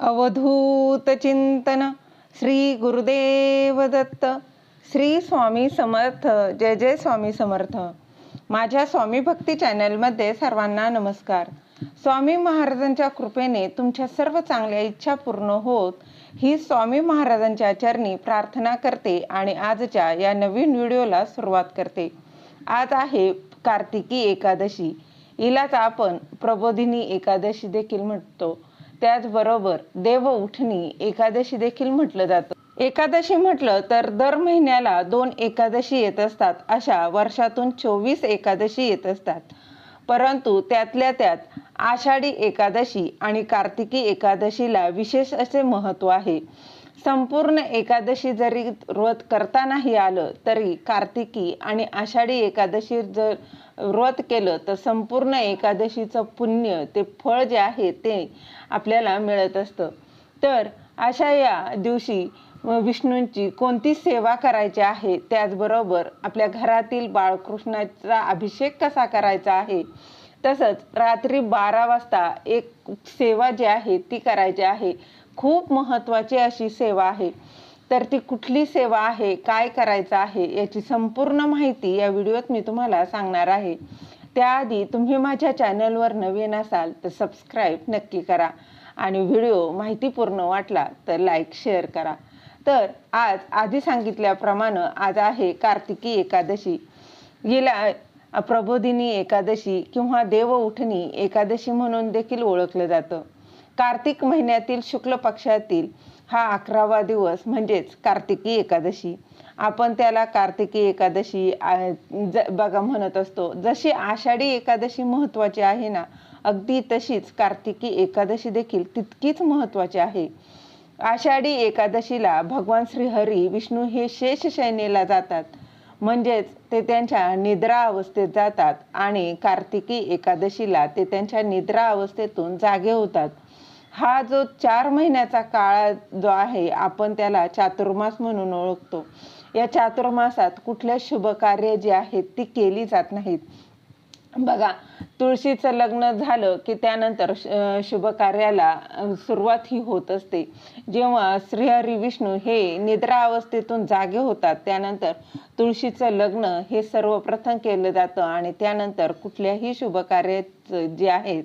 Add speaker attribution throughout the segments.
Speaker 1: अवधूत चिंतन श्री गुरुदेव दत्त श्री स्वामी समर्थ जय जय स्वामी समर्थ. माझ्या स्वामी भक्ती चॅनलमध्ये सर्वांना नमस्कार. स्वामी महाराजांच्या कृपेने तुमच्या सर्व चांगल्या इच्छा पूर्ण होत ही स्वामी महाराजांच्या चरणी प्रार्थना करते आणि आजच्या या नवीन व्हिडिओला सुरुवात करते. आज आहे कार्तिकी एकादशी. हिलाच आपण प्रबोधिनी एकादशी देखील म्हणतो. त्याचबरोबर देव उठणी एकादशी देखील म्हटलं जातं. एकादशी म्हटलं तर दर महिन्याला दोन एकादशी येत असतात. अशा वर्षातून चोवीस एकादशी येत असतात. परंतु त्यातल्या त्यात आषाढी एकादशी आणि कार्तिकी एकादशीला विशेष असे महत्त्व आहे. संपूर्ण एकादशी जरी व्रत करता नाही आलं तरी कार्तिकी आणि आषाढी एकादशी जर व्रत केलं तर संपूर्ण एकादशीचं पुण्य ते फळ जे आहे ते आपल्याला मिळत असतं. तर अशा या दिवशी विष्णूंची कोणती सेवा करायची आहे? त्याचबरोबर आपल्या घरातील बाळकृष्णाचा अभिषेक कसा करायचा आहे? तसंच रात्री बारा वाजता एक सेवा जी आहे ती करायची आहे. खूप महत्त्वाची अशी सेवा आहे. तर ती कुठली सेवा आहे काय करायचं आहे याची संपूर्ण माहिती या व्हिडिओत मी तुम्हाला सांगणार आहे. त्याआधी तुम्ही माझ्या चॅनलवर नवीन असाल तर सबस्क्राईब नक्की करा आणि व्हिडिओ माहितीपूर्ण वाटला तर लाईक शेअर करा. तर आज आधी सांगितल्याप्रमाणे आज आहे कार्तिकी एकादशी. गेल्या प्रबोधिनी एकादशी किंवा देव उठणी एकादशी म्हणून देखील ओळखलं जातं. कार्तिक महिन्यातील शुक्ल पक्षातील हा अकरावा दिवस म्हणजेच कार्तिकी एकादशी. आपण त्याला कार्तिकी एकादशी बघा म्हणत असतो. जशी आषाढी एकादशी महत्वाची आहे ना अगदी तशीच कार्तिकी एकादशी देखील तितकीच महत्वाची आहे. आषाढी एकादशीला भगवान श्रीहरी विष्णू हे शेष शैनेला जातात. म्हणजेच ते त्यांच्या निद्रा अवस्थेत जातात आणि कार्तिकी एकादशीला ते त्यांच्या निद्रा अवस्थेतून जागे होतात. हा जो चार महिन्याचा काळ जो आहे आपण त्याला चातुर्मास म्हणून ओळखतो. या चातुर्मासात कुठल्या शुभ कार्य जी आहेत ती केली जात नाहीत. बघा तुळशीचं लग्न झालं की त्यानंतर शुभ कार्याला सुरुवात ही होत असते. जेव्हा श्रीहरी विष्णू हे निद्रा अवस्थेतून जागे होतात त्यानंतर तुळशीचं लग्न हे सर्वप्रथम केलं जातं आणि त्यानंतर कुठल्याही शुभ कार्याचं जे आहेत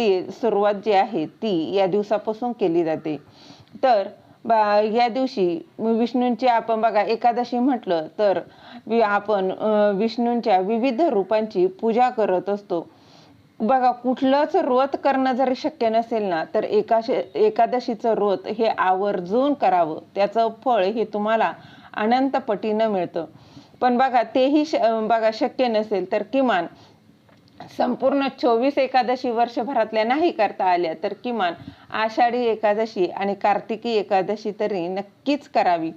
Speaker 1: ती सुरुवात जी आहे ती या दिवसापासून केली जाते. तर या दिवशी विष्णूंची आपण बघा एकादशी म्हटलं तर आपण विष्णूंच्या विविध रूपांची पूजा करत असतो. बघा कुठलंच व्रत करणं जरी शक्य नसेल ना तर एकाशे एकादशीचं व्रत हे आवर्जून करावं. त्याचं फळ हे तुम्हाला अनंत पटीनं मिळतं. पण बघा तेही बघा शक्य नसेल तर किमान संपूर्ण चोवीस एकादशी वर्षभरातल्या नाही करता आल्या तर किमान आषाढी एकादशी आणि कार्तिकी एकादशी तरी नक्कीच करावी.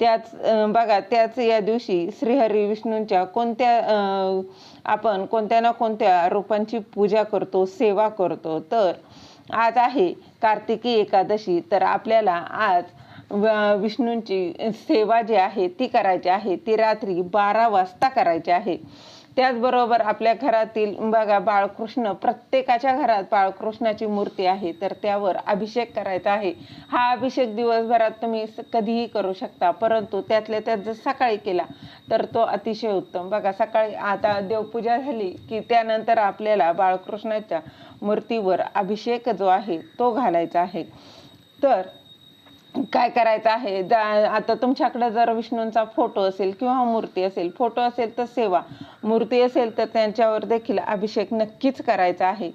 Speaker 1: त्याच बघा त्याच या दिवशी श्रीहरी विष्णूंच्या कोणत्या आपण कोणत्या ना कोणत्या रूपांची पूजा करतो सेवा करतो तर आज आहे कार्तिकी एकादशी तर आपल्याला आज विष्णूंची सेवा जी आहे ती करायची आहे ती रात्री बारा वाजता करायची आहे. त्याचबरोबर आपल्या घरातील बघा बाळकृष्ण प्रत्येकाच्या घरात बाळकृष्णाची मूर्ती आहे. तर त्यावर अभिषेक करायचा आहे. हा अभिषेक दिवसभरात तुम्ही कधीही करू शकता. परंतु त्यातल्या त्यात जर सकाळी केला तर तो अतिशय उत्तम. बघा सकाळी आता देवपूजा झाली की त्यानंतर आपल्याला बाळकृष्णाच्या मूर्तीवर अभिषेक जो आहे तो घालायचा आहे. तर काय करायचं आहे? आता तुमच्याकडे जर विष्णूंचा फोटो असेल किंवा मूर्ती असेल फोटो असेल तर सेवा. मूर्ती असेल तर त्यांच्यावर देखील अभिषेक नक्कीच करायचा आहे.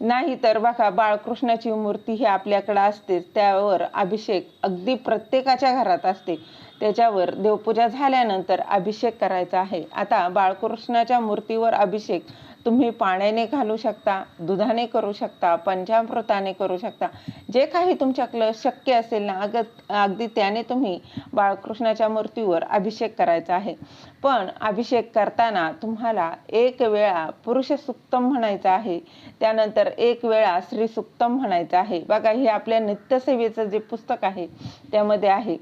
Speaker 1: नाही तर बघा बाळकृष्णाची मूर्ती ही आपल्याकडे असतेच त्यावर अभिषेक अगदी प्रत्येकाच्या घरात असते. त्याच्यावर देवपूजा झाल्यानंतर अभिषेक करायचा आहे. आता बाळकृष्णाच्या मूर्तीवर अभिषेक तुम्ही पाण्याने घालू शकता दुधाने करू शकता पंचामृताने करू शकता. जे काही तुमच्याकडं शक्य असेल ना अग अगदी त्याने तुम्ही बाळकृष्णाच्या मूर्तीवर अभिषेक करायचा आहे. पण अभिषेक करताना तुम्हाला एक वेळा पुरुष सुक्तम म्हणायचं आहे त्यानंतर एक वेळा श्री सुक्तम म्हणायचं आहे. बघा हे आपल्या नित्यसेवेचं जे पुस्तक आहे त्यामध्ये आहे.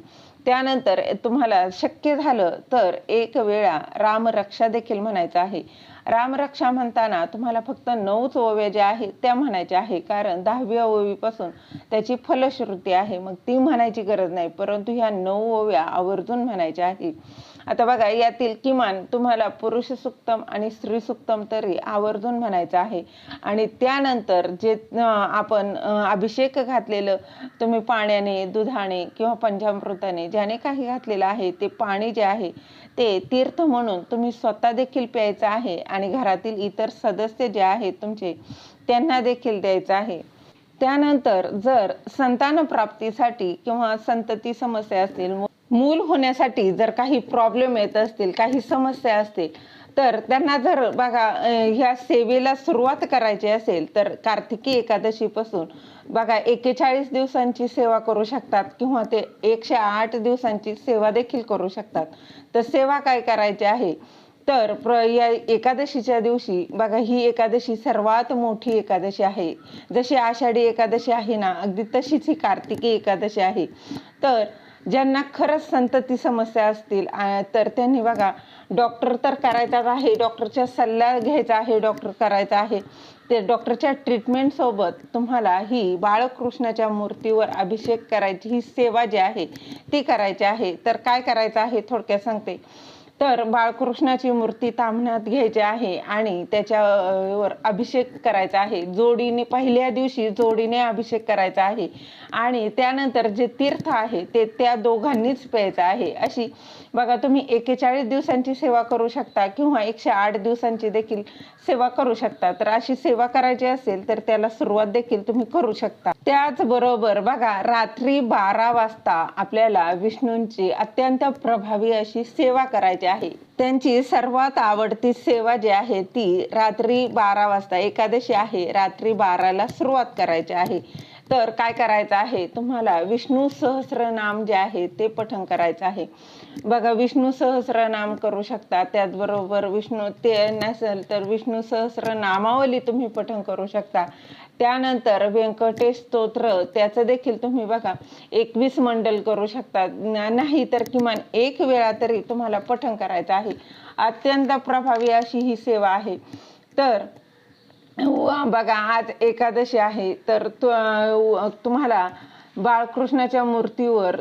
Speaker 1: त्यानंतर तुम्हाला शक्य झालं तर एक वेळा रामरक्षा देखील म्हणायचं आहे. रामरक्षा म्हणताना तुम्हाला फक्त नऊच ओव्या ज्या आहेत त्या म्हणायच्या आहे. कारण दहाव्या ओवीपासून त्याची फलश्रुती आहे. मग ती म्हणायची गरज नाही. परंतु ह्या नऊ ओव्या आवर्जून म्हणायच्या आहेत. आता बघा यातील किमान तुम्हाला पुरुष सुक्तम आणि स्त्री सुक्तम तरी आवर्जून म्हणायचं आहे. आणि त्यानंतर जे आपण अभिषेक घातलेलं तुम्ही पाण्याने दुधाने किंवा पंचामृताने ज्याने काही घातलेलं आहे ते पाणी जे आहे ते तीर्थ म्हणून तुम्ही स्वतः देखील प्यायचं आहे आणि घरातील इतर सदस्य जे आहेत तुमचे त्यांना देखील द्यायचं आहे. त्यानंतर जर संतान प्राप्तीसाठी किंवा संतती समस्या असतील मूल होण्यासाठी जर काही प्रॉब्लेम येत असतील काही समस्या असतील तर त्यांना जर बघा ह्या सेवेला सुरुवात करायची असेल तर कार्तिकी एकादशीपासून बघा एकेचाळीस दिवसांची सेवा करू शकतात किंवा ते एकशे आठ दिवसांची सेवा देखील करू शकतात. तर सेवा काय करायची आहे? तर प्र या एकादशीच्या दिवशी बघा ही एकादशी सर्वात मोठी एकादशी आहे. जशी आषाढी एकादशी आहे ना अगदी तशीच ही कार्तिकी एकादशी आहे. तर ज्यांना खरंच संतती समस्या असतील तर त्यांनी बघा डॉक्टर तर करायचाच आहे डॉक्टरचा सल्ला घ्यायचा आहे डॉक्टर करायचा आहे. ते डॉक्टरच्या ट्रीटमेंटसोबत तुम्हाला ही बाळकृष्णाच्या मूर्तीवर अभिषेक करायची ही सेवा जी आहे ती करायची आहे. तर काय करायचं आहे थोडक्यात सांगते. तर बाळकृष्णाची मूर्ती तांबण्यात घ्यायची आहे आणि त्याच्यावर अभिषेक करायचा आहे. जोडीने पहिल्या दिवशी जोडीने अभिषेक करायचा आहे आणि त्यानंतर जे तीर्थ आहे ते त्या दोघांनीच प्यायचं आहे. अशी बघा तुम्ही एकेचाळीस दिवसांची सेवा करू शकता किंवा एकशे आठ दिवसांची देखील सेवा करू शकता. तर अशी सेवा करायची असेल तर त्याला सुरुवात देखील तुम्ही करू शकता. त्याचबरोबर बघा रात्री बारा वाजता आपल्याला विष्णूंची अत्यंत प्रभावी अशी सेवा करायची आहे. त्यांची सर्वात आवडती सेवा जी आहे ती रात्री बारा वाजता एकादशी आहे. रात्री बाराला सुरुवात करायची आहे. तर काय करायचं आहे? तुम्हाला विष्णू सहस्रनाम जे आहे ते पठण करायचं आहे. बघा विष्णू सहस्रनाम करू शकता. त्याचबरोबर विष्णू ते नसेल तर विष्णू सहस्र नामावली तुम्ही पठण करू शकता. त्यानंतर व्यंकटेश स्तोत्र त्याचं देखील तुम्ही बघा एकवीस मंडल करू शकता नाही तर किमान एक वेळा तरी तुम्हाला पठण करायचं आहे. अत्यंत प्रभावी अशी ही सेवा आहे. तर बघा आज एकादशी आहे. तर तुम्हाला बाळकृष्णाच्या मूर्तीवर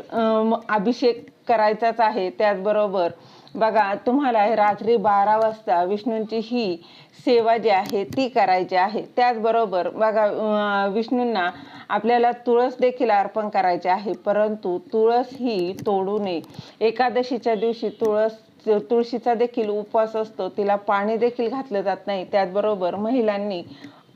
Speaker 1: अभिषेक करायचाच आहे. त्याचबरोबर बघा तुम्हाला रात्री बारा वाजता विष्णूंची ही सेवा जी आहे ती करायची आहे. त्याचबरोबर बघा विष्णूंना आपल्याला तुळस देखील अर्पण करायचे आहे. परंतु तुळस ही तोडू नये. एकादशीच्या दिवशी तुळस तुळशीचा देखील उपवास असतो. तिला पाणी देखील घातलं जात नाही. त्याचबरोबर महिलांनी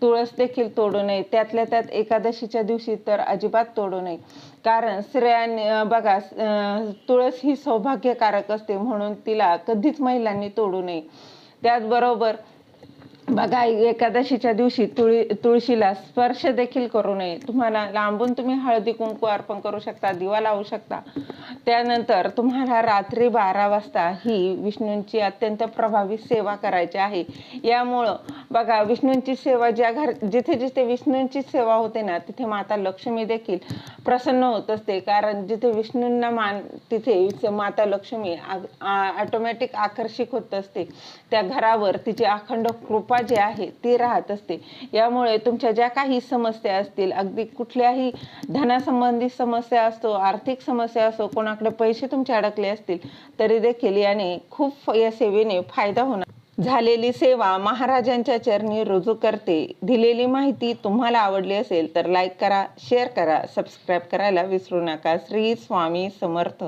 Speaker 1: तुळस देखील तोडू नये. त्यातल्या त्यात एकादशीच्या दिवशी तर अजिबात तोडू नये. कारण स्त्रियांनी बघा अं, तुळस ही सौभाग्यकारक असते म्हणून तिला कधीच महिलांनी तोडू नये. त्याचबरोबर बघा एकादशीच्या दिवशी तुळी तुळशीला स्पर्श देखील करू नये. तुम्हाला लांबून तुम्ही हळदी कुंकू अर्पण करू शकता दिवा लावू शकता. त्यानंतर तुम्हाला रात्री बारा वाजता ही विष्णूंची अत्यंत प्रभावी सेवा करायची आहे. यामुळं बघा विष्णूंची सेवा ज्या घर जिथे जिथे विष्णूंची सेवा होते ना तिथे माता लक्ष्मी देखील प्रसन्न होत असते. कारण जिथे विष्णूंना मान तिथे माता लक्ष्मी ऑटोमॅटिक आकर्षित होत असते. त्या घरावर तिची अखंड कृपा कृपा जी आहे ती राहत असते. यामुळे तुमच्या ज्या काही समस्या असतील अगदी कुठल्याही धनासंबंधी समस्या असतो आर्थिक समस्या असो कोणाकडे पैसे तुमचे अडकले असतील तरी देखील याने खूप या सेवेने फायदा होणार. झालेली सेवा महाराजांच्या चरणी रुजू करते. दिलेली माहिती तुम्हाला आवडली असेल तर लाईक करा शेअर करा सबस्क्राईब करायला विसरू नका. श्री स्वामी समर्थ.